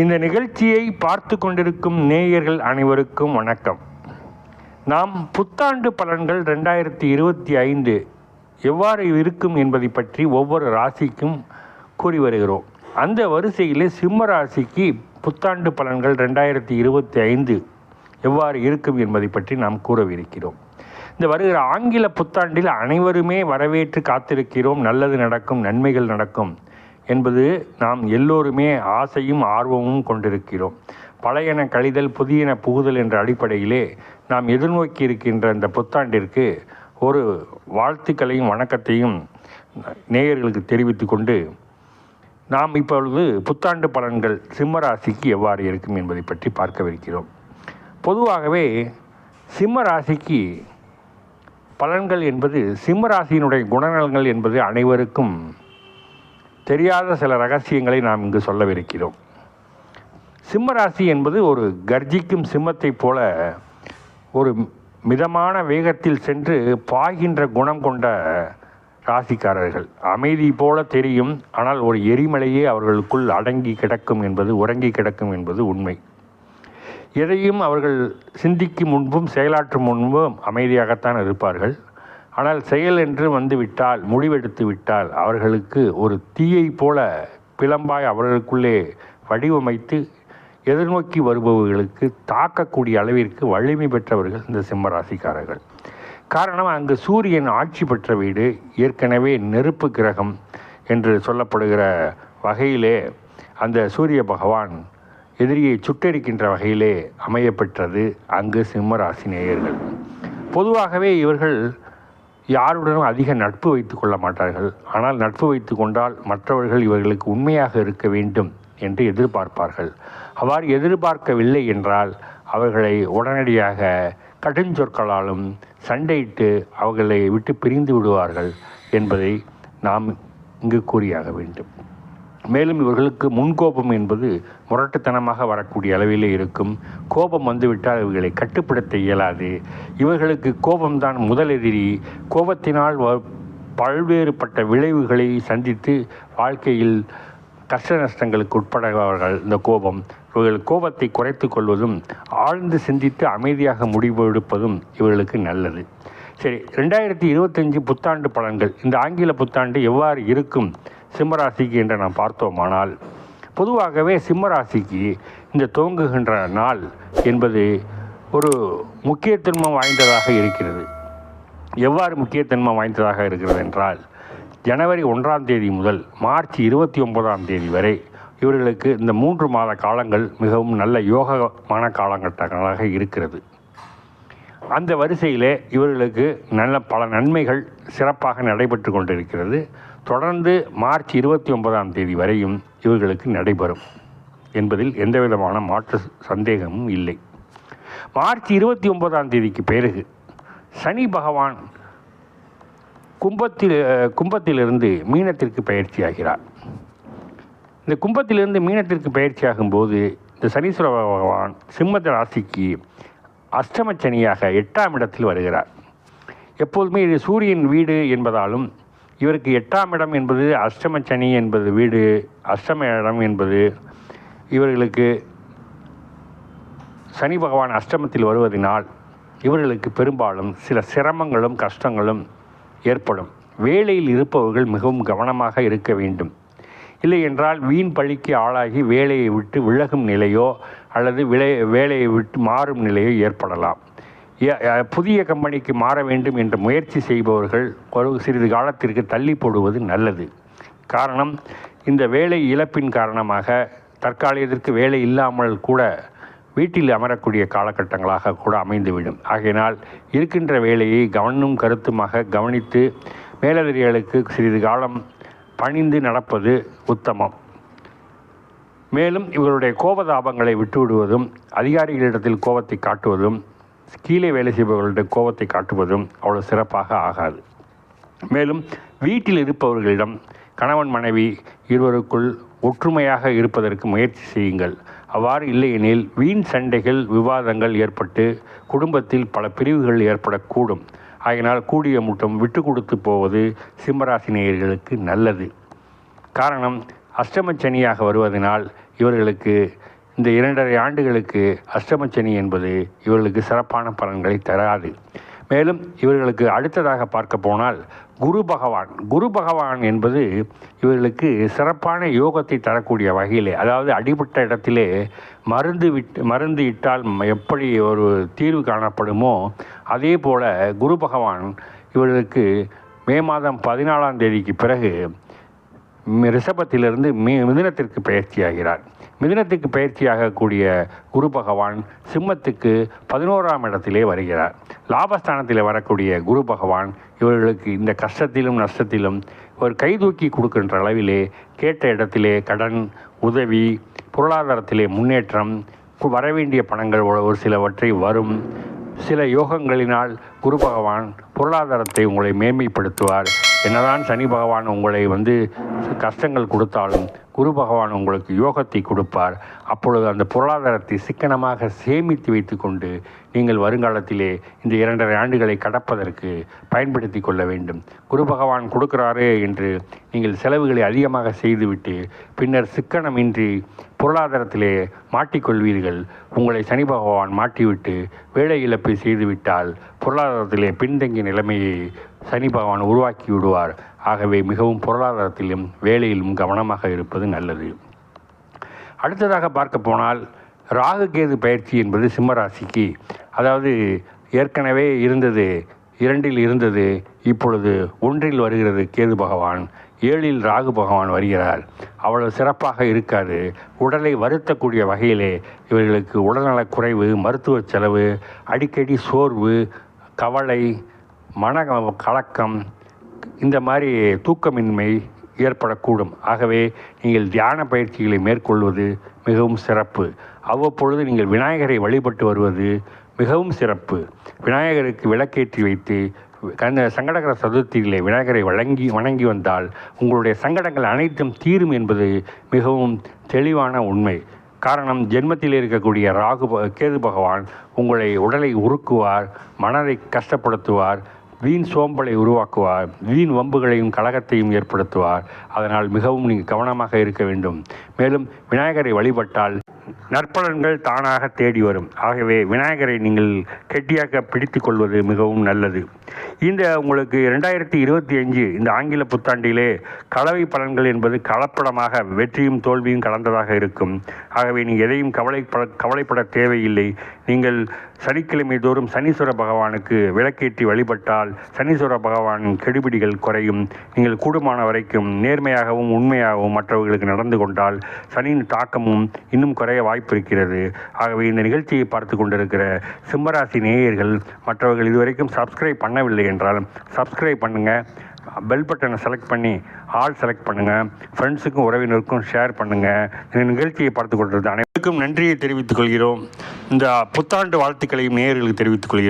இந்த நிகழ்ச்சியை பார்த்து கொண்டிருக்கும் நேயர்கள் அனைவருக்கும் வணக்கம். நாம் புத்தாண்டு பலன்கள் ரெண்டாயிரத்தி இருபத்தி ஐந்து எவ்வாறு இருக்கும் என்பதை பற்றி ஒவ்வொரு ராசிக்கும் கூறி வருகிறோம். அந்த வரிசையிலே சிம்ம ராசிக்கு புத்தாண்டு பலன்கள் ரெண்டாயிரத்தி இருபத்தி ஐந்து எவ்வாறு இருக்கும் என்பதை பற்றி நாம் கூறவிருக்கிறோம். இந்த வருகிற ஆங்கில புத்தாண்டில் அனைவருமே வரவேற்று காத்திருக்கிறோம். நல்லது நடக்கும் நன்மைகள் நடக்கும். என்பது நாம் எல்லோருமே ஆசையும் ஆர்வமும் கொண்டிருக்கிறோம். பழையன கழிதல் புதியன புகுதல் என்ற அடிப்படையிலே நாம் எதிர்நோக்கி இருக்கின்ற இந்த புத்தாண்டிற்கு ஒரு வாழ்த்துக்களையும் வணக்கத்தையும் நேயர்களுக்கு தெரிவித்து கொண்டு நாம் இப்பொழுது புத்தாண்டு பலன்கள் சிம்ம ராசிக்கு எவ்வாறு இருக்கும் என்பதை பற்றி பார்க்கவிருக்கிறோம். பொதுவாகவே சிம்ம ராசிக்கு பலன்கள் என்பது சிம்ம ராசியினுடைய குணநலங்கள் என்பது அனைவருக்கும் தெரியாத சில ரகசியங்களை நாம் இங்கு சொல்லவிருக்கிறோம். சிம்ம ராசி என்பது ஒரு கர்ஜிக்கும் சிம்மத்தைப் போல ஒரு மிதமான வேகத்தில் சென்று பாய்கின்ற குணம் கொண்ட ராசிக்காரர்கள். அமைதி போல தெரியும் ஆனால் ஒரு எரிமலையே அவர்களுக்குள் அடங்கி கிடக்கும் என்பது உறங்கி கிடக்கும் என்பது உண்மை. எதையும் அவர்கள் சிந்திக்கும் முன்பும் செயலாற்றும் முன்பும் அமைதியாகத்தான் இருப்பார்கள். ஆனால் செயல் என்று வந்துவிட்டால் முடிவெடுத்து விட்டால் அவர்களுக்கு ஒரு தீயை போல பிளம்பாய் அவர்களுக்குள்ளே வடிவமைத்து எதிர்நோக்கி வருபவர்களுக்கு தாக்கக்கூடிய அளவிற்கு வலிமை பெற்றவர்கள் இந்த சிம்மராசிக்காரர்கள். காரணம் அங்கு சூரியன் ஆட்சி பெற்ற வீடு ஏற்கனவே நெருப்பு கிரகம் என்று சொல்லப்படுகிற வகையிலே அந்த சூரிய பகவான் எதிரியை சுட்டெரிக்கின்ற வகையிலே அமையப்பெற்றது அங்கு சிம்மராசி நேயர்கள். பொதுவாகவே இவர்கள் யாருடனும் அதிக நட்பு வைத்து கொள்ள மாட்டார்கள். ஆனால் நட்பு வைத்து கொண்டால் மற்றவர்கள் இவர்களுக்கு உண்மையாக இருக்க வேண்டும் என்று எதிர்பார்ப்பார்கள். அவ்வாறு எதிர்பார்க்கவில்லை என்றால் அவர்களை உடனடியாக கடுஞ்சொற்களாலும் சண்டையிட்டு அவர்களை விட்டு பிரிந்து விடுவார்கள் என்பதை நாம் இங்கு கூறியாக வேண்டும். மேலும் இவர்களுக்கு முன்கோபம் என்பது முரட்டுத்தனமாக வரக்கூடிய அளவிலே இருக்கும். கோபம் வந்துவிட்டால் இவர்களை கட்டுப்படுத்த இயலாது. இவர்களுக்கு கோபம்தான் முதல் எதிரி. கோபத்தினால் வ- பல்வேறுபட்ட விளைவுகளை சந்தித்து வாழ்க்கையில் கஷ்ட நஷ்டங்களுக்கு உட்படுபவர்கள் இந்த கோபம். இவர்கள் கோபத்தை குறைத்து கொள்வதும் ஆழ்ந்து சிந்தித்து அமைதியாக முடிவு எடுப்பதும் இவர்களுக்கு நல்லது. சரி ரெண்டாயிரத்தி இருபத்தஞ்சு புத்தாண்டு பலன்கள். இந்த ஆங்கில புத்தாண்டு எவ்வாறு இருக்கும்? சிம்மராசிக்கு என்று நாம் பார்த்தோமானால் பொதுவாகவே சிம்மராசிக்கு இந்த துவங்குகின்ற நாள் என்பது ஒரு முக்கியத்துவம் வாய்ந்ததாக இருக்கிறது. எவ்வாறு முக்கியத்துவம் வாய்ந்ததாக இருக்கிறது என்றால் ஜனவரி ஒன்றாம் தேதி முதல் மார்ச் இருபத்தி ஒன்பதாம் தேதி வரை இவர்களுக்கு இந்த மூன்று மாத காலங்கள் மிகவும் நல்ல யோகமான காலகட்டங்களாக இருக்கிறது. அந்த வரிசையிலே இவர்களுக்கு நல்ல பல நன்மைகள் சிறப்பாக நடைபெற்று கொண்டிருக்கிறது. தொடர்ந்து மார்ச் இருபத்தி ஒன்பதாம் தேதி வரையும் இவர்களுக்கு நடைபெறும் என்பதில் எந்தவிதமான மாற்று சந்தேகமும் இல்லை. மார்ச் இருபத்தி ஒன்பதாம் தேதிக்கு பிறகு சனி பகவான் கும்பத்தில் கும்பத்திலிருந்து மீனத்திற்கு பயிற்சியாகிறார். இந்த கும்பத்திலிருந்து மீனத்திற்கு பயிற்சியாகும் போது இந்த சனீஸ்வர பகவான் சிம்ம ராசிக்கு அஷ்டம சனியாக எட்டாம் இடத்தில் வருகிறார். எப்போதுமே இது சூரியன் வீடு என்பதாலும் இவருக்கு எட்டாம் இடம் என்பது அஷ்டம சனி என்பது வீடு அஷ்டம இடம் என்பது இவர்களுக்கு சனி பகவான் அஷ்டமத்தில் வருவதனால் இவர்களுக்கு பெரும்பாலும் சில சிரமங்களும் கஷ்டங்களும் ஏற்படும். வேலையில் இருப்பவர்கள் மிகவும் கவனமாக இருக்க வேண்டும். இல்லை என்றால் வீண் பழிக்கு ஆளாகி வேலையை விட்டு விலகும் நிலையோ அல்லது விலை வேலையை விட்டு மாறும் நிலையோ ஏற்படலாம். புதிய கம்பெனிக்கு மாற வேண்டும் என்ற முயற்சி செய்பவர்கள் ஒரு சிறிது காலத்திற்கு தள்ளி போடுவது நல்லது. காரணம் இந்த வேலை இழப்பின் காரணமாக தற்காலிகத்திற்கு வேலை இல்லாமல் கூட வீட்டில் அமரக்கூடிய காலகட்டங்களாக கூட அமைந்துவிடும். ஆகையினால் இருக்கின்ற வேலையை கவனம் கருத்துமாக கவனித்து மேலதிரிகளுக்கு சிறிது காலம் பணிந்து நடப்பது உத்தமம். மேலும் இவருடைய கோபதாபங்களை விட்டுவிடுவதும் அதிகாரிகளிடத்தில் கோபத்தை காட்டுவதும் கீழே வேலை செய்பவர்களுடைய கோபத்தை காட்டுவதும் அவ்வளோ சிறப்பாக ஆகாது. மேலும் வீட்டில் இருப்பவர்களிடம் கணவன் மனைவி இருவருக்குள் ஒற்றுமையாக இருப்பதற்கு முயற்சி செய்யுங்கள். அவ்வாறு இல்லையெனில் வீண் சண்டைகள் விவாதங்கள் ஏற்பட்டு குடும்பத்தில் பல பிரிவுகள் ஏற்படக்கூடும். ஆகையினால் கூடிய முட்டம் விட்டு கொடுத்து போவது சிம்மராசினியர்களுக்கு நல்லது. காரணம் அஷ்டம சனியாக வருவதனால் இவர்களுக்கு இந்த இரண்டரை ஆண்டுகளுக்கு அஷ்டமச்சனி என்பது இவர்களுக்கு சிறப்பான பலன்களை தராது. மேலும் இவர்களுக்கு அடுத்ததாக பார்க்க போனால் குரு பகவான். குரு பகவான் என்பது இவர்களுக்கு சிறப்பான யோகத்தை தரக்கூடிய வகையிலே அதாவது அடிபட்ட இடத்திலே மருந்து விட்டு மருந்து இட்டால் எப்படி ஒரு தீர்வு காணப்படுமோ அதே போல் குரு பகவான் இவர்களுக்கு மே மாதம் பதினாலாம் தேதிக்கு பிறகு ரிஷபத்திலிருந்து மி மிதினத்திற்கு பயிற்சியாகிறார் மிதினத்துக்கு பயிற்சியாகக்கூடிய குரு பகவான் சிம்மத்துக்கு பதினோராம் இடத்திலே வருகிறார். லாபஸ்தானத்தில் வரக்கூடிய குரு பகவான் இவர்களுக்கு இந்த கஷ்டத்திலும் நஷ்டத்திலும் ஒரு கைதூக்கி கொடுக்கின்ற அளவிலே கேட்ட இடத்திலே கடன் உதவி பொருளாதாரத்திலே முன்னேற்றம் வரவேண்டிய பணங்கள் ஒரு சிலவற்றை வரும். சில யோகங்களினால் குரு பகவான் பொருளாதாரத்தை உங்களை மேன்மைப்படுத்துவார். என்னதான் சனி பகவான் உங்களை வந்து கஷ்டங்கள் கொடுத்தாலும் குரு பகவான் உங்களுக்கு யோகத்தை கொடுப்பார். அப்பொழுது அந்த பொருளாதாரத்தை சிக்கனமாக சேமித்து வைத்துக்கொண்டு நீங்கள் வருங்காலத்திலே இந்த இரண்டரை ஆண்டுகளை கடப்பதற்கு பயன்படுத்தி கொள்ள வேண்டும். குரு பகவான் கொடுக்கிறாரே என்று நீங்கள் செலவுகளை அதிகமாக செய்துவிட்டு பின்னர் சிக்கனமின்றி பொருளாதாரத்திலே மாட்டிக்கொள்வீர்கள். உங்களை சனி பகவான் மாட்டிவிட்டு வேலை இழப்பை செய்துவிட்டால் பொருளாதாரத்திலே பின்தங்கிய நிலைமையை சனி பகவான் உருவாக்கி விடுவார். ஆகவே மிகவும் பொருளாதாரத்திலும் வேலையிலும் கவனமாக இருப்பது நல்லது. அடுத்ததாக பார்க்க போனால் ராகு கேது பயிற்சி என்பது சிம்மராசிக்கு அதாவது ஏற்கனவே இருந்தது இரண்டில் இருந்தது இப்பொழுது ஒன்றில் வருகிறது கேது பகவான். ஏழில் ராகு பகவான் வருகிறார். அவ்வளவு சிறப்பாக இருக்காது. உடலை வருத்தக்கூடிய வகையிலே இவர்களுக்கு உடல்நலக் குறைவு மருத்துவ செலவு அடிக்கடி சோர்வு கவலை மன கலக்கம் இந்த மாதிரி தூக்கமின்மை ஏற்படக்கூடும். ஆகவே நீங்கள் தியான பயிற்சிகளை மேற்கொள்வது மிகவும் சிறப்பு. அவ்வப்பொழுது நீங்கள் விநாயகரை வழிபட்டு வருவது மிகவும் சிறப்பு. விநாயகருக்கு விளக்கேற்றி வைத்து கந்த சங்கடகர சதுர்த்தியிலே விநாயகரை வழங்கி வணங்கி வந்தால் உங்களுடைய சங்கடங்கள் அனைத்தும் தீரும் என்பது மிகவும் தெளிவான உண்மை. காரணம் ஜென்மத்தில் இருக்கக்கூடிய ராகு கேது பகவான் உங்களை உடலை உருக்குவார் மனதை கஷ்டப்படுத்துவார் வீண் சோம்பலை உருவாக்குவார் வீண் வம்புகளையும் கலகத்தையும் ஏற்படுத்துவார். அதனால் மிகவும் நீங்கள் கவனமாக இருக்க வேண்டும். மேலும் விநாயகரை வழிபட்டால் நற்பலன்கள் தானாக தேடி வரும். ஆகவே விநாயகரை நீங்கள் கெட்டியாக பிடித்து கொள்வது மிகவும் நல்லது. இந்த உங்களுக்கு ரெண்டாயிரத்தி இருபத்தி அஞ்சு இந்த ஆங்கில புத்தாண்டிலே கலவை பலன்கள் என்பது கலப்படமாக வெற்றியும் தோல்வியும் கலந்ததாக இருக்கும். ஆகவே நீங்கள் எதையும் கவலைப்பட கவலைப்பட தேவையில்லை. நீங்கள் சனிக்கிழமை தோறும் சனீஸ்வர பகவானுக்கு விளக்கேற்றி வழிபட்டால் சனீஸ்வர பகவானின் கெடுபிடிகள் குறையும். நீங்கள் கூடுமான வரைக்கும் நேர்மையாகவும் உண்மையாகவும் மற்றவர்களுக்கு நடந்து கொண்டால் சனியின் தாக்கமும் இன்னும் குறைய வாய்ப்பு இருக்கிறது ஆகவே இந்த நிகழ்ச்சியை பார்த்து கொண்டிருக்கிற சிம்மராசி நேயர்கள் மற்றவர்கள் இதுவரைக்கும் சப்ஸ்கிரைப் பண்ணவில்லை என்றால் சப்ஸ்கிரைப் பண்ணுங்கள் பெல் பட்டனை செலக்ட் பண்ணி ஆல் செலக்ட் பண்ணுங்கள் ஃப்ரெண்ட்ஸுக்கும் உறவினருக்கும் ஷேர் பண்ணுங்கள் இந்த நிகழ்ச்சியை பார்த்து கொண்டிருந்த அனைவருக்கும் நன்றியை தெரிவித்துக் கொள்கிறோம். இந்த புத்தாண்டு வாழ்த்துக்களையும் நேயர்களுக்கு தெரிவித்துக் கொள்கிறோம்.